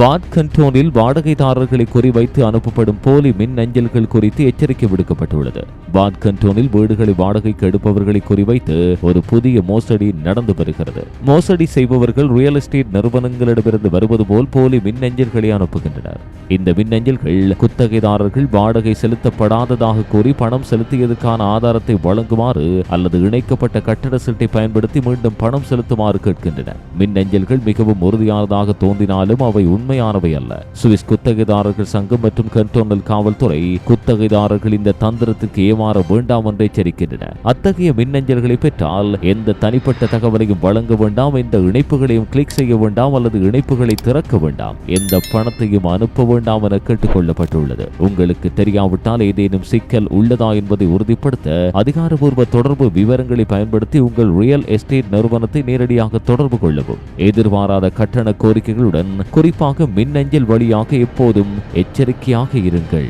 What கண்டோனில் வாடகைதாரர்களை குறிவைத்து அனுப்பப்படும் போலி மின் அஞ்சல்கள் குறித்து எச்சரிக்கை விடுக்கப்பட்டுள்ளது. வாட் கண்டோனில் வீடுகளை வாடகைக்கு எடுப்பவர்களை குறிவைத்து ஒரு புதிய மோசடி நடந்து வருகிறது. மோசடி செய்பவர்கள் ரியல் எஸ்டேட் நிறுவனங்களிடமிருந்து வருவது போல் போலி மின் அஞ்சல்களை அனுப்புகின்றனர். இந்த மின் அஞ்சல்கள் குத்தகைதாரர்கள் வாடகை செலுத்தப்படாததாக கூறி பணம் செலுத்தியதற்கான ஆதாரத்தை வழங்குமாறு அல்லது இணைக்கப்பட்ட கட்டட சீட்டை பயன்படுத்தி மீண்டும் பணம் செலுத்துமாறு கேட்கின்றன. மின் அஞ்சல்கள் மிகவும் உறுதியானதாக தோன்றினாலும் அவை உண்மையானவை அல்ல. சுவிஸ் குத்தகைதாரர்கள் சங்கம் மற்றும் கண்டோனல் காவல்துறை குத்தகைதாரர்கள் இந்த தந்திரத்துக்கு ஏமாற வேண்டாம் என்று எச்சரிக்கின்றன. அத்தகைய மின்னஞ்சல்களை பெற்றால் எந்த தனிப்பட்ட தகவலையும் வழங்க வேண்டாம் எந்த இணைப்புகளையும் கிளிக் செய்ய வேண்டாம் அல்லது இணைப்புகளை திறக்க வேண்டாம். எந்த பணத்தையும் அனுப்ப வேண்டாம் என கேட்டுக்கொள்ளப்பட்டுள்ளது. உங்களுக்கு தெரியாவிட்டால் ஏதேனும் சிக்கல் உள்ளதா என்பதை உறுதிப்படுத்த அதிகாரபூர்வ தொடர்பு விவரங்களை பயன்படுத்தி உங்கள் ரியல் எஸ்டேட் நிறுவனத்தை நேரடியாக தொடர்பு கொள்ளவும். எதிர்பாராத கட்டண கோரிக்கைகளுடன் குறிப்பாக மின்னஞ்சல் வழியாக எப்போதும் எச்சரிக்கையாக இருங்கள்.